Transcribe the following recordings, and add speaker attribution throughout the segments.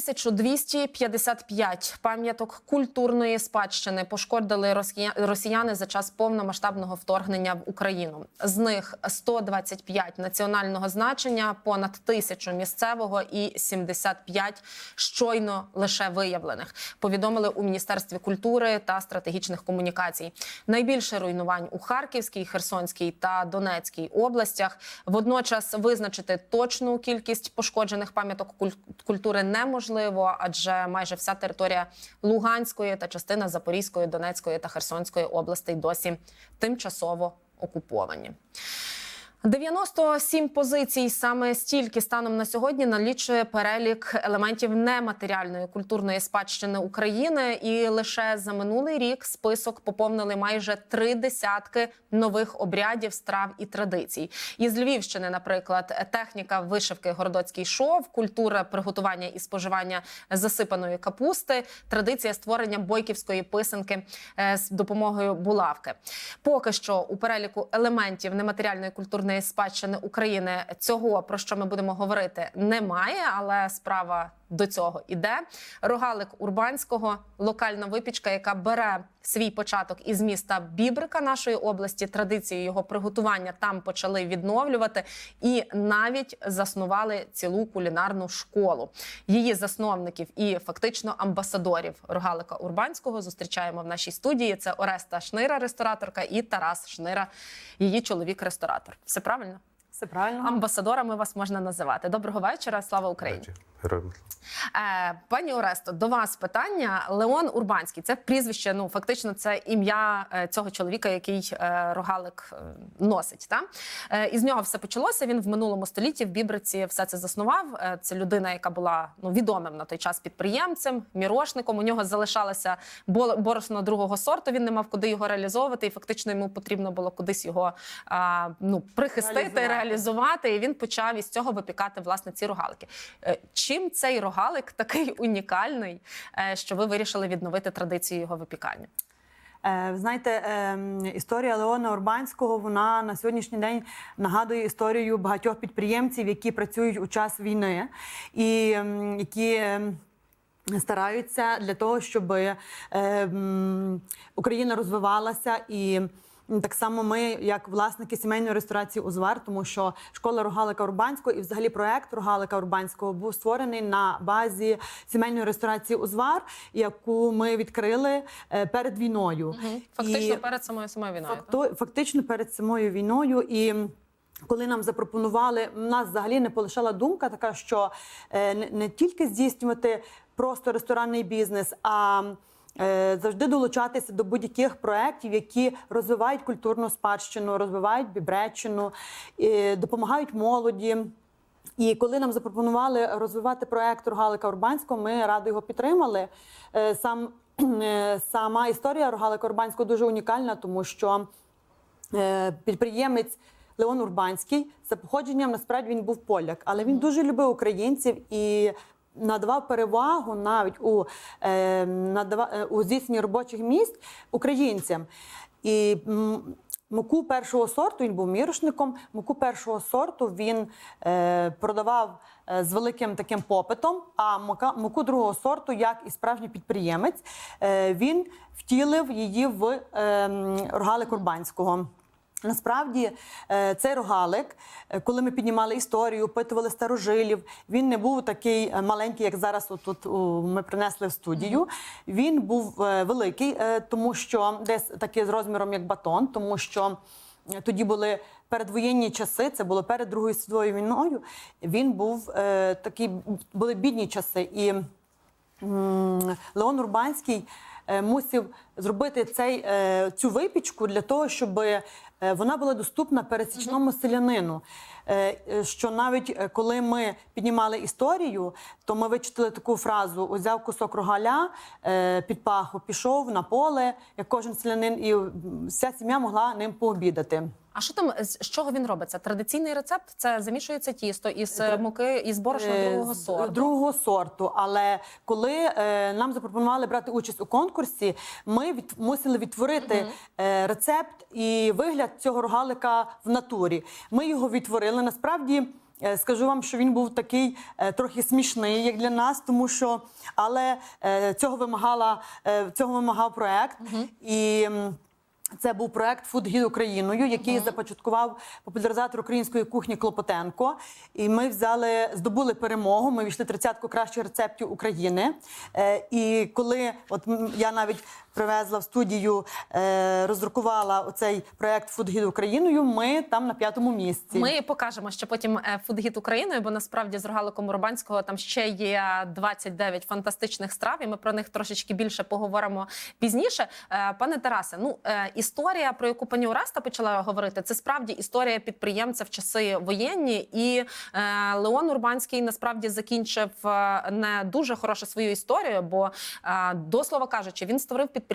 Speaker 1: 1255 пам'яток культурної спадщини пошкодили росія- росіяни за час повномасштабного вторгнення в Україну. З них 125 національного значення, понад тисячу місцевого і 75 щойно лише виявлених. Повідомили у міністерстві культури та стратегічних комунікацій. Найбільше руйнувань у Харківській, Херсонській та Донецькій областях. Водночас визначити точну кількість пошкоджених пам'яток куль- культури неможливо, адже майже вся територія Луганської та частина Запорізької, Донецької та Херсонської областей досі тимчасово окуповані. 97 позицій саме стільки станом на сьогодні налічує перелік елементів нематеріальної культурної спадщини України, і лише за минулий рік список поповнили майже три десятки нових обрядів, страв і традицій. Із Львівщини, наприклад, техніка вишивки городоцький шов, культура приготування і споживання засипаної капусти, традиція створення бойківської писанки е, з допомогою булавки. Поки що у переліку елементів нематеріальної культурної спадщини України. Цього про що ми будемо говорити немає, але справа до цього іде. Рогалик Урбанського, локальна випічка, яка бере свій початок із міста Бібрика нашої області. Традицію його приготування там почали відновлювати і навіть заснували цілу кулінарну школу. Її засновників і фактично амбасадорів Рогалика Урбанського зустрічаємо в нашій студії. Це Ореста Шнира, рестораторка, і Тарас Шнира, її чоловік-ресторатор. Все правильно?
Speaker 2: Все правильно.
Speaker 1: Амбасадорами вас можна називати. Доброго вечора. Слава Україні.
Speaker 3: Героям.
Speaker 1: Е, пані Оресто, до вас питання. Леон Урбанський це прізвище. Ну фактично, це ім'я е, цього чоловіка, який е, рогалик носить. Та із нього все почалося. Він в минулому столітті в Бібриці все це заснував. Це людина, яка була ну відомим на той час підприємцем, мірошником. У нього залишалося бо- борошно другого сорту. Він не мав куди його реалізовувати, і фактично йому потрібно було кудись його ну прихистити,
Speaker 2: Реалізувати.
Speaker 1: Реалізувати. І він почав із цього випікати власне ці рогалики. Е, Чим цей рогалик такий унікальний, е, що ви вирішили відновити традицію його випікання?
Speaker 2: Е, знаєте, е, історія Леона Урбанського вона на сьогоднішній день нагадує історію багатьох підприємців, які працюють у час війни і ем, які. ем, Стараються для того, щоб Україна розвивалася і так само ми, як власники сімейної ресторації Узвар, тому що школа Рогалика Урбанського і взагалі проект Рогалика Урбанського був створений на базі сімейної ресторації Узвар, яку ми відкрили е, перед війною.
Speaker 1: Фактично
Speaker 2: І-
Speaker 1: перед самою самою війною.
Speaker 2: Факто, фактично перед самою війною. І коли нам запропонували, нас взагалі не полишала думка така, що е, не, тільки здійснювати просто ресторанний бізнес, а Завжди долучатися до будь-яких проєктів, які розвивають культурну спадщину, розвивають бібреччину, е, допомагають молоді. І коли нам запропонували розвивати проект Рогалика Урбанського, ми радо його підтримали. Е, Сам е, сама історія Рогалика Урбанського дуже унікальна, тому що е, підприємець Леон Урбанський за походженням насправді він був поляк, але він дуже любив українців і. Надавав перевагу навіть у, е, надава, е, у здійсненні робочих місць українцям. І муку першого сорту він був мірошником. Муку першого сорту він е, продавав е, з великим таким попитом. А мука, муку другого сорту, як і справжній підприємець, е, він втілив її в е, м, рогалик Урбанського. Насправді е, цей рогалик, е, коли ми піднімали історію, опитували старожилів, він не був такий е, маленький, як зараз у, ми принесли в студію. Він був великий, тому що десь такий з розміром як батон, тому що тоді були передвоєнні часи, це було перед Другою світовою війною. Він був такий, були бідні часи. І Леон Урбанський мусив зробити цей, цю випічку для того, щоб вона була доступна пересічному селянину. Е, е, Що навіть е, коли ми піднімали історію, то ми вичитали таку фразу: узяв кусок рогаля під паху, пішов на поле, як кожен селянин, і вся сім'я могла ним пообідати.
Speaker 1: А що там з чого він робиться? Традиційний рецепт це замішується тісто із муки із борошна другого сорту.
Speaker 2: Другого сорту. Але коли нам запропонували брати участь у конкурсі, ми від, мусили відтворити е, рецепт і вигляд цього рогалика в натурі. Ми його відтворили. Насправді е, скажу вам, що він був такий е, трохи смішний, як для нас, тому що але е, цього вимагала цього вимагав проект і. Це був проект Food Guide Україною, який започаткував популяризатор української кухні Клопотенко. І ми взяли, здобули перемогу. Ми війшли тридцятку кращих рецептів України. І коли от я навіть привезла в студію, е, роздрукувала оцей проект Guide Україною, ми там на п'ятому місці.
Speaker 1: Ми покажемо ще потім е, фудгіт Україною, бо насправді з рогаликом Урбанського там ще є 29 фантастичних страв, і ми про них трошечки більше поговоримо пізніше. Е, Пане Тарасе, ну е, історія, про яку пані Ораста почала говорити, це справді історія підприємця в часи воєнні. І е, Леон Урбанський насправді закінчив е, не дуже хороше свою історію, бо е, до слова кажучи, він створив підприємство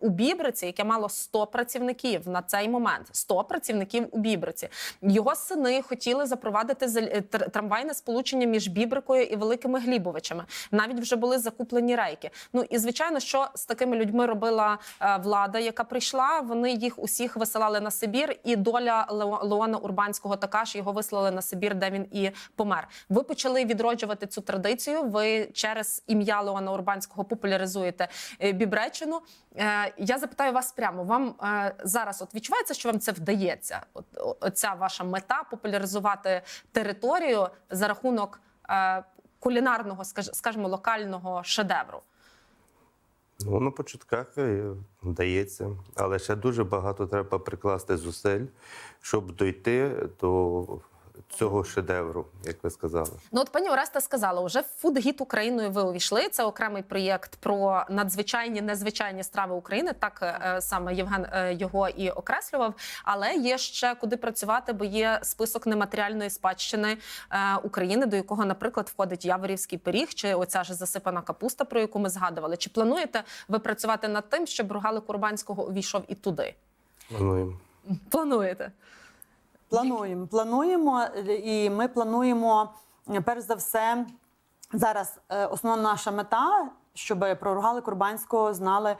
Speaker 1: у Бібриці, яке мало 100 працівників на цей момент. 100 працівників у Бібриці. Його сини хотіли запровадити е, трамвайне сполучення між Бібрикою і Великими Глібовичами. Навіть вже були закуплені рейки. Ну і звичайно, що з такими людьми робила е, влада, яка прийшла. Вони їх усіх висилали на Сибір, і доля Лео- Леона Урбанського така ж його вислали на Сибір, де він і помер. Ви почали відроджувати цю традицію. Ви через ім'я Леона Урбанського популяризуєте е, Бібреччину. Е, Я запитаю вас прямо. Вам е, зараз от відчувається, що вам це вдається? От оця ваша мета популяризувати територію за рахунок е, кулінарного, скажімо, локального шедевру.
Speaker 3: Ну, на початках е, вдається, але ще дуже багато треба прикласти зусиль, щоб дойти до цього шедевру, як ви сказали.
Speaker 1: Ну, от пані Ореста сказала, уже в фудгіт Україною ви увійшли. Це окремий проєкт про надзвичайні незвичайні страви України. Так е, саме Євген е, його і окреслював. Але є ще куди працювати, бо є список нематеріальної спадщини е, України, до якого, наприклад, входить Яворівський пиріг чи оця ж засипана капуста, про яку ми згадували. Чи плануєте ви працювати над тим, щоб рогалик Урбанського увійшов і туди?
Speaker 3: Плануємо.
Speaker 1: Плануєте?
Speaker 2: Плануємо, плануємо, е, і ми плануємо е, перш за все зараз. е, Основна наша мета, щоб про Ругали Курбанського знали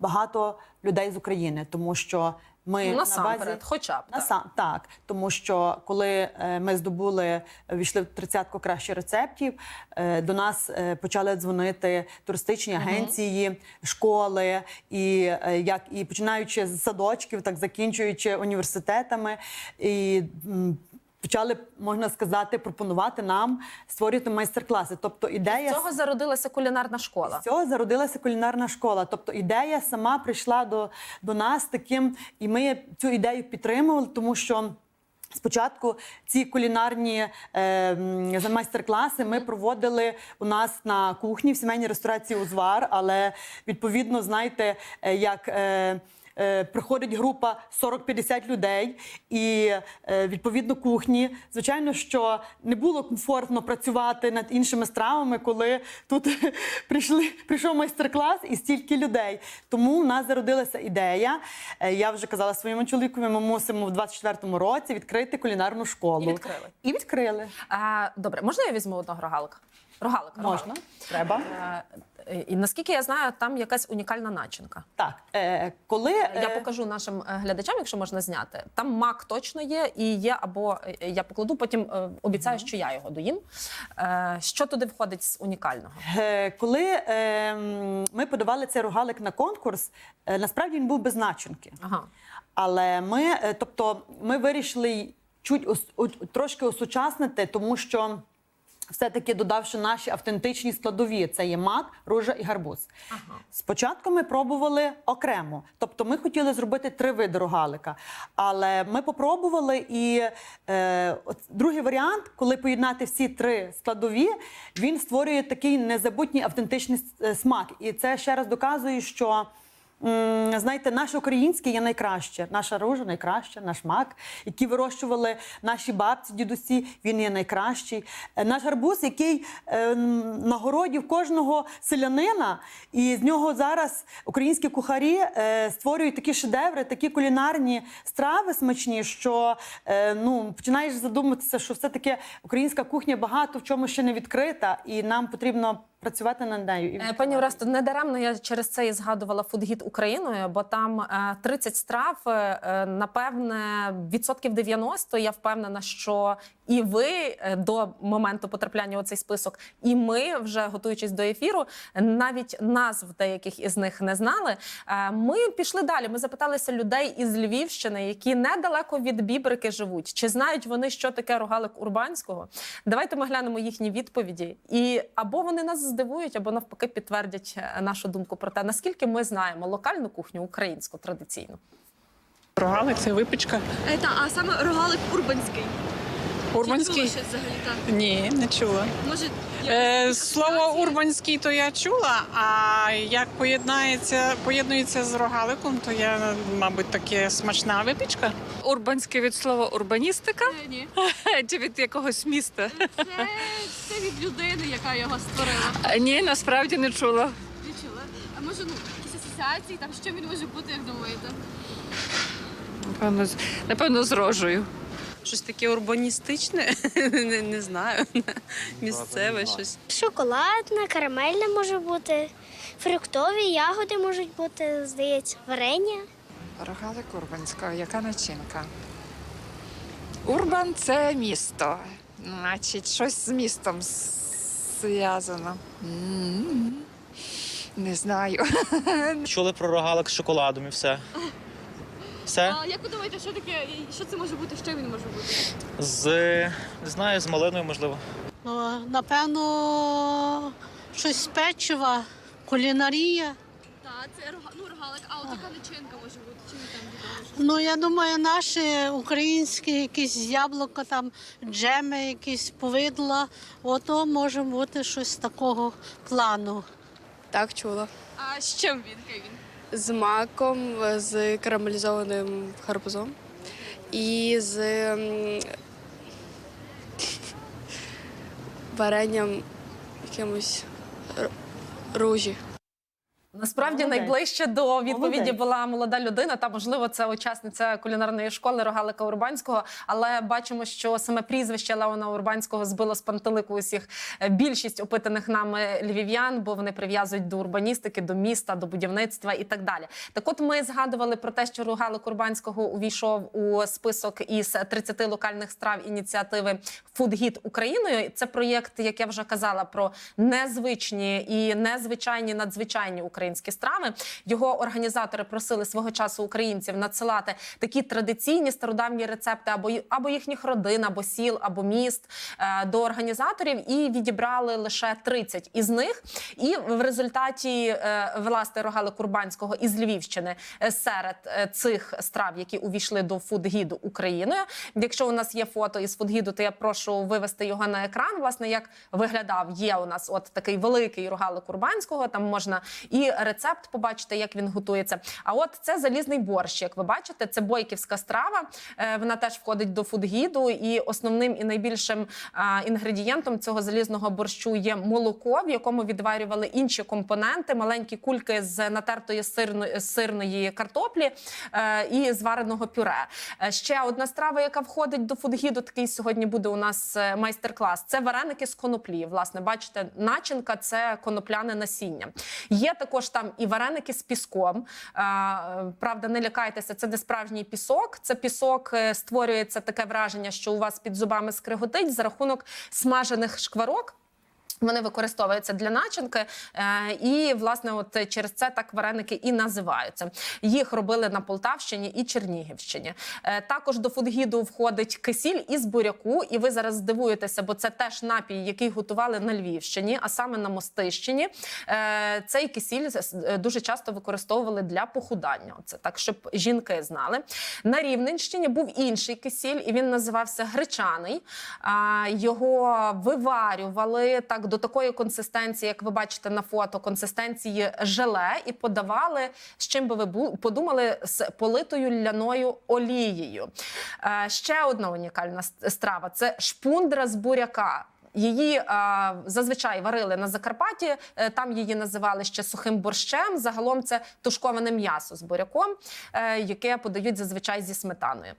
Speaker 2: багато людей з України, тому що ми
Speaker 1: Ну,
Speaker 2: на
Speaker 1: насамперед,
Speaker 2: базі
Speaker 1: хоча б так.
Speaker 2: Насам, так, тому що коли е, ми здобули, війшли в тридцятку кращих рецептів, е, до нас е, почали дзвонити туристичні агенції, школи, і е, як і починаючи з садочків, так закінчуючи університетами. І почали, можна сказати, пропонувати нам створювати майстер-класи. Тобто ідея
Speaker 1: З цього зародилася кулінарна школа.
Speaker 2: з цього зародилася кулінарна школа. Тобто ідея сама прийшла до, до нас таким, і ми цю ідею підтримували, тому що. Спочатку ці кулінарні е, майстер-класи ми проводили у нас на кухні в сімейній ресторації Узвар, але відповідно, знаєте, е, як. Е, Приходить група 40-50 людей, і е, відповідно кухні. Звичайно, що не було комфортно працювати над іншими стравами, коли тут прийшли прийшов майстер-клас і стільки людей. Тому в нас зародилася ідея. е, Я вже казала своєму чоловікові, ми мусимо в 24-му році відкрити кулінарну школу.
Speaker 1: І відкрили.
Speaker 2: І відкрили.
Speaker 1: А, добре, можна я візьму одного рогалика? Рогалика.
Speaker 2: Можна,
Speaker 1: рогалика.
Speaker 2: треба.
Speaker 1: Е, І наскільки я знаю, там якась унікальна начинка.
Speaker 2: Так, е, коли
Speaker 1: Я
Speaker 2: е,
Speaker 1: покажу нашим е, глядачам, якщо можна зняти. Там мак точно є, і є або е, я покладу, потім е, обіцяю, що я його доїм. Е, Що туди входить з унікального?
Speaker 2: Е, Коли е, ми подавали цей рогалик на конкурс, е, насправді він був без начинки.
Speaker 1: Ага.
Speaker 2: Але ми, е, тобто, ми вирішили чуть трошки осучаснити, тому що. Все-таки додавши наші автентичні складові, це є мак, ружа і гарбуз.
Speaker 1: Ага.
Speaker 2: Спочатку ми пробували окремо, тобто ми хотіли зробити три види рогалика. Але ми попробували, і е, другий варіант, коли поєднати всі три складові, він створює такий незабутній автентичний смак. І це ще раз доказує, що. Знаєте, наше українське є найкраще, наша ружа найкраща, наш мак, який вирощували наші бабці, дідусі, він є найкращий. Е, Наш гарбуз, який е, на городі в кожного селянина, і з нього зараз українські кухарі е, створюють такі шедеври, такі кулінарні страви смачні, що ну, починаєш задуматися, що все-таки українська кухня багато в чому ще не відкрита, і нам потрібно працювати над нею. і
Speaker 1: Е. Пані Оресто, не даремно я через це і згадувала фудгід Україною, бо там е, 30 страв. е, е, Напевне, відсотків 90, Я впевнена, що і ви е, до моменту потрапляння у цей список, і ми, вже готуючись до ефіру, навіть назв деяких із них не знали. Е, Ми пішли далі. Ми запиталися людей із Львівщини, які недалеко від Бібрики живуть. Чи знають вони, що таке рогалик урбанського? Давайте ми глянемо їхні відповіді, і або вони нас здивують, або навпаки підтвердять е, нашу думку про те, наскільки ми знаємо локальну кухню українську традиційну.
Speaker 4: Рогалик це випічка.
Speaker 5: Е, Та, а саме рогалик урбанський. Чи
Speaker 4: Урбанський?
Speaker 5: чула ще взагалі так?
Speaker 4: Ні, не чула.
Speaker 5: Може,
Speaker 4: Е, слово урбанський то я чула, а як поєднається, поєднується з рогаликом, то я, мабуть, таке смачна випічка.
Speaker 6: Урбанське від слова урбаністика
Speaker 5: Е, Ні.
Speaker 6: чи від якогось міста?
Speaker 5: Це, це від людини, яка його створила.
Speaker 6: А, Ні, насправді не чула.
Speaker 5: Не чула? А може, ну, якісь асоціації, там що він може бути, як думаєте?
Speaker 6: Напевно, з- напевно, з рожею.
Speaker 7: Щось таке урбаністичне, не, не знаю. Місцеве щось.
Speaker 8: Шоколадна, карамельна може бути, фруктові, ягоди можуть бути, здається, варення.
Speaker 9: Рогалик Урбанська, яка начинка? Урбан це місто. Значить, щось з містом зв'язано. Не знаю.
Speaker 10: Чули про рогалик з шоколадом і все. Все?
Speaker 5: А як ви думаєте, що таке, що це може бути, що він може бути?
Speaker 10: З не знаю, з малиною, можливо.
Speaker 11: Ну, напевно, щось з печива, кулінарія.
Speaker 5: Так, це рога- ну, рогалик, а от яка начинка може бути? Чим він там відомо?
Speaker 11: Ну, я думаю, наші українські якісь яблука, там, джеми, якісь повидла. Ото може бути щось такого плану.
Speaker 12: Так, чула.
Speaker 5: А з чим він? Який він?
Speaker 12: З маком, з карамелізованим гарбузом і з варенням якимось ружі.
Speaker 1: Насправді
Speaker 2: Молодець.
Speaker 1: найближче до відповіді
Speaker 2: Молодець.
Speaker 1: була молода людина. Та можливо, це учасниця кулінарної школи Рогалика Урбанського. Але бачимо, що саме прізвище Леона Урбанського збило з пантелику усіх е, більшість опитаних нами львів'ян, бо вони прив'язують до урбаністики, до міста, до будівництва і так далі. Так, от ми згадували про те, що Рогалик Урбанського увійшов у список із 30 локальних страв ініціативи Фудгід Україною. Це проєкт, як я вже казала, про незвичні і незвичайні надзвичайні українські страви. Його організатори просили свого часу українців надсилати такі традиційні стародавні рецепти або або їхніх родин, або сіл, або міст е, до організаторів, і відібрали лише 30 із них. І в результаті е, власне Рогали Курбанського із Львівщини е, серед цих страв, які увійшли до фудгіду Україною. Якщо у нас є фото із фудгіду, то я прошу вивести його на екран. Власне, як виглядав, є у нас от такий великий рогалик Урбанського. Там можна і рецепт побачити, як він готується. А от це залізний борщ. Як ви бачите, це бойківська страва. Е, Вона теж входить до фудгіду. І основним і найбільшим інгредієнтом цього залізного борщу є молоко, в якому відварювали інші компоненти, маленькі кульки з натертої сирної, картоплі е, і звареного пюре. Е, Ще одна страва, яка входить до фудгіду, такий сьогодні буде у нас майстер-клас. Це вареники з коноплі. Власне, бачите, начинка це конопляне насіння. Є також там і вареники з піском. Е, Правда, не лякайтеся, це не справжній пісок. Це пісок е, створюється таке враження, що у вас під зубами скриготить за рахунок смажених шкварок. Вони використовуються для начинки, е, і власне, от через це так вареники і називаються. Їх робили на Полтавщині і Чернігівщині. Е, також до фудгіду входить кисіль із буряку, і ви зараз здивуєтеся, бо це теж напій, який готували на Львівщині, а саме на Мостищині. Е, цей кисіль дуже часто використовували для похудання. Це так, щоб жінки знали. На Рівненщині був інший кисіль, і він називався гречаний. Його виварювали так до такої консистенції, як ви бачите на фото, консистенції желе, і подавали з чим би ви подумали з политою ляною олією. Е, Ще одна унікальна страва це шпундра з буряка. Її а, зазвичай варили на Закарпатті. е, Там її називали ще сухим борщем. Загалом це тушковане м'ясо з буряком, е, яке подають зазвичай зі сметаною.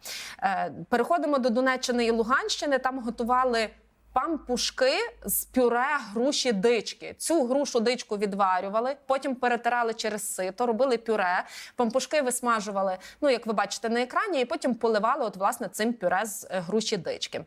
Speaker 1: Е, Переходимо до Донеччини і Луганщини. Там готували пампушки з пюре груші дички. Цю грушу дичку відварювали, потім перетирали через сито, робили пюре. Пампушки висмажували, ну як ви бачите на екрані, і потім поливали от власне цим пюре з е, груші дички.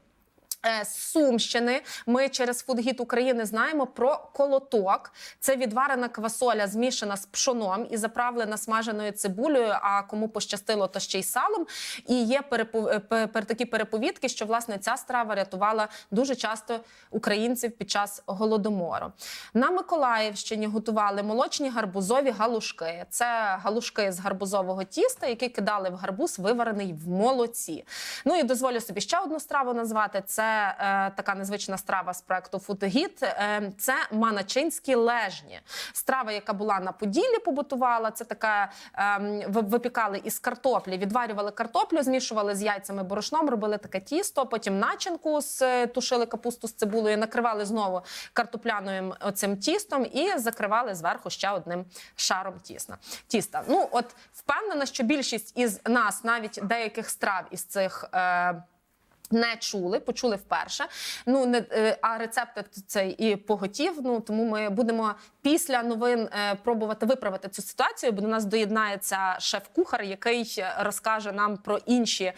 Speaker 1: Е, З Сумщини ми через Фудгіт України знаємо про колоток. Це відварена квасоля, змішана з пшоном і заправлена смаженою цибулею. А кому пощастило, то ще й салом. І є е, такі переповідки, що власне ця страва рятувала дуже часто українців під час голодомору. На Миколаївщині готували молочні гарбузові галушки. Це галушки з гарбузового тіста, які кидали в гарбуз, виварений в молоці. Ну і дозволю собі ще одну страву назвати. Це е, така незвична страва з проекту Фудгіт. Е, це маначинські лежні. Страва, яка була на Поділлі, побутувала. Це така е, ви- випікали із картоплі, відварювали картоплю, змішували з яйцями борошном, робили таке тісто. Потім начинку з е, тушили капусту з цибулею, накривали знову картопляною оцим тістом і закривали зверху ще одним шаром тіста. Тіста. Ну от впевнена, що більшість із нас, навіть деяких страв із цих. Е, не чули, почули вперше. Ну не е, а рецепти цей і поготів. Ну тому ми будемо після новин е, пробувати виправити цю ситуацію. Бо до нас доєднається шеф-кухар, який е, розкаже нам про інші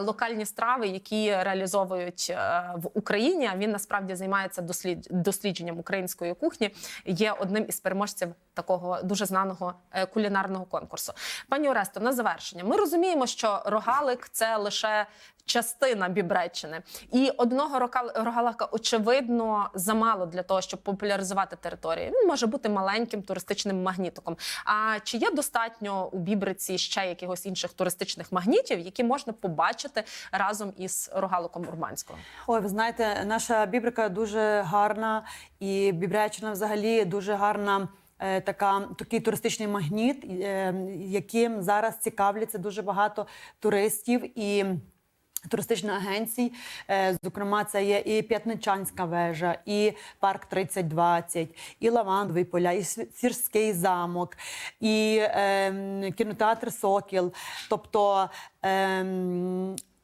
Speaker 1: локальні страви, які реалізовують в Україні. Він насправді займається дослід... дослідженням української кухні. Є одним із переможців такого дуже знаного е, кулінарного конкурсу. Пані Оресто, на завершення, ми розуміємо, що рогалик це лише частина Бібреччини. І одного рогалика, очевидно, замало для того, щоб популяризувати територію. Він може бути маленьким туристичним магнітиком. А чи є достатньо у Бібриці ще якихось інших туристичних магнітів, які можна побачити разом із рогаликом Урбанського?
Speaker 2: Ой, ви знаєте, наша бібрика дуже гарна, і Бібрячина взагалі дуже гарна. Е, Така такий туристичний магніт, е, яким зараз цікавляться дуже багато туристів і туристичних агенцій. Е, Зокрема, це є і П'ятничанська вежа, і парк 3020, і Лавандовий поля, і Сірський замок, і е, кінотеатр Сокіл. Тобто е,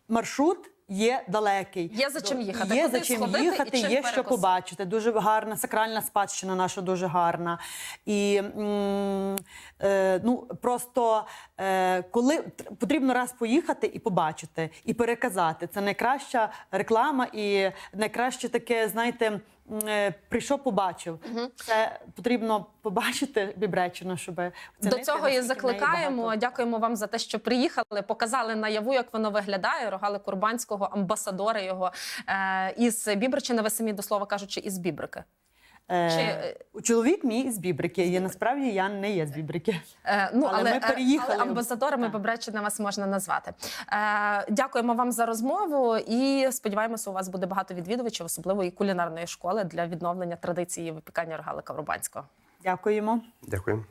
Speaker 2: маршрут. Є далекий,
Speaker 1: Є за чим їхати,
Speaker 2: Є
Speaker 1: куди
Speaker 2: за чим
Speaker 1: сходити і
Speaker 2: їхати,
Speaker 1: чим
Speaker 2: є що
Speaker 1: перекус?
Speaker 2: побачити. Дуже гарна сакральна спадщина наша дуже гарна. І м, е, ну просто е, коли тр- потрібно раз поїхати і побачити, і переказати. Це найкраща реклама і найкраще таке, знаєте. Е, Прийшов, побачив. Це потрібно побачити Бібречину, щоб
Speaker 1: До цього і закликаємо. Дякуємо вам за те, що приїхали, показали наяву, як воно виглядає. Рогали Курбанського, амбасадори його е, із Бібричина. Ви самі до слова кажучи, із Бібрики.
Speaker 2: Е,
Speaker 1: Чи, е,
Speaker 2: Чоловік мій з Бібрики. І насправді я не є з Бібрики.
Speaker 1: Е, ну,
Speaker 2: Але
Speaker 1: але,
Speaker 2: ми
Speaker 1: е,
Speaker 2: переїхали.
Speaker 1: але амбасадорами
Speaker 2: Так.
Speaker 1: Вас можна назвати. Е, дякуємо вам за розмову і сподіваємося, у вас буде багато відвідувачів, особливо і кулінарної школи для відновлення традиції випікання рогалика Рубанського.
Speaker 2: Дякуємо.
Speaker 3: Дякую.